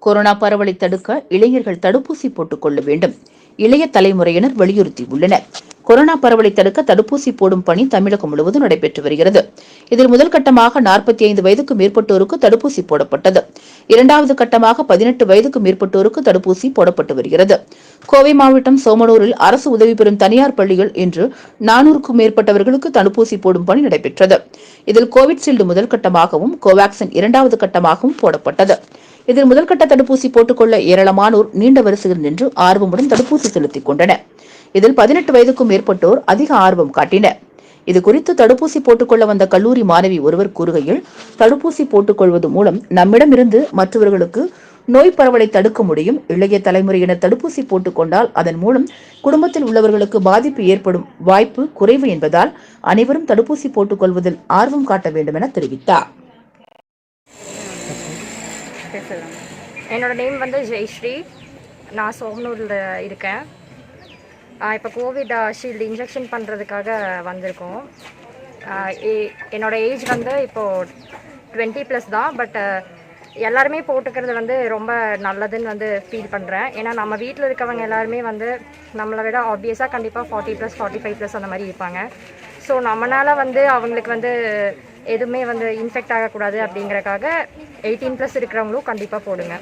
Corona பரவலை தடுக்க இளைஞர்கள் தடுப்பூசி போட்டுக் கொள்ள வேண்டும். இளைய தலைமுறையினர் வலியுறுத்தியுள்ளனர். கொரோனா பரவலை தடுக்க தடுப்பூசி போடும் பணி தமிழகம் முழுவதும் நடைபெற்று வருகிறது. இதில் முதல் கட்டமாக நாற்பத்தி ஐந்து வயதுக்கு மேற்பட்டோருக்கு தடுப்பூசி போடப்பட்டது. இரண்டாவது கட்டமாக பதினெட்டு வயதுக்கு மேற்பட்டோருக்கு தடுப்பூசி போடப்பட்டு வருகிறது. கோவை மாவட்டம் சோமனூரில் அரசு உதவி பெறும் தனியார் பள்ளிகள் இன்று நானூறுக்கும் மேற்பட்டவர்களுக்கு தடுப்பூசி போடும் பணி நடைபெற்றது. இதில் கோவிட்ஷீல்டு முதல் கட்டமாகவும் கோவாக்சின் இரண்டாவது கட்டமாகவும் போடப்பட்டது. இதில் முதல்கட்ட தடுப்பூசி போட்டுக்கொள்ள ஏராளமானோர் நீண்ட வரிசையில் நின்று ஆர்வமுடன் தடுப்பூசி செலுத்திக் கொண்டனர் இதில் பதினெட்டு வயதுக்கும் மேற்பட்டோர் அதிக ஆர்வம் காட்டினர். இது குறித்து தடுப்பூசி போட்டுக்கொள்ள வந்த கல்லூரி மாணவி ஒருவர் கூறுகையில் தடுப்பூசி போட்டுக்கொள்வது மூலம் நம்மிடமிருந்து மற்றவர்களுக்கு நோய் பரவலை தடுக்க முடியும். இளைய தலைமுறையினர் தடுப்பூசி போட்டுக்கொண்டால் அதன் மூலம் குடும்பத்தில் உள்ளவர்களுக்கு பாதிப்பு ஏற்படும் வாய்ப்பு குறைவு என்பதால் அனைவரும் தடுப்பூசி போட்டுக்கொள்வதில் ஆர்வம் காட்ட வேண்டும் என தெரிவித்தார். பேசலாம் என்னோட நேம் வந்து ஜெய்ஸ்ரீ. நான் சோமனூரில் இருக்கேன். இப்போ கோவிட் ஷீல்டு இன்ஜெக்ஷன் பண்ணுறதுக்காக வந்திருக்கோம். என்னோடய ஏ- என்னோட ஏஜ் வந்து இப்போது டுவெண்ட்டி ப்ளஸ் தான் பட் எல்லாருமே போட்டுக்கிறது வந்து ரொம்ப நல்லதுன்னு வந்து ஃபீல் பண்ணுறேன் ஏன்னா நம்ம வீட்டில் இருக்கவங்க எல்லாருமே வந்து நம்மளை விட ஆப்வியஸாக கண்டிப்பாக forty plus forty five plus அந்த மாதிரி இருப்பாங்க. ஸோ நம்மளால் வந்து அவங்களுக்கு வந்து எதுவுமே வந்து இன்ஃபெக்ட் ஆகக்கூடாது அப்படிங்கிறக்காக எயிட்டீன் ப்ளஸ் இருக்கிறவங்களும் கண்டிப்பாக போடுங்க.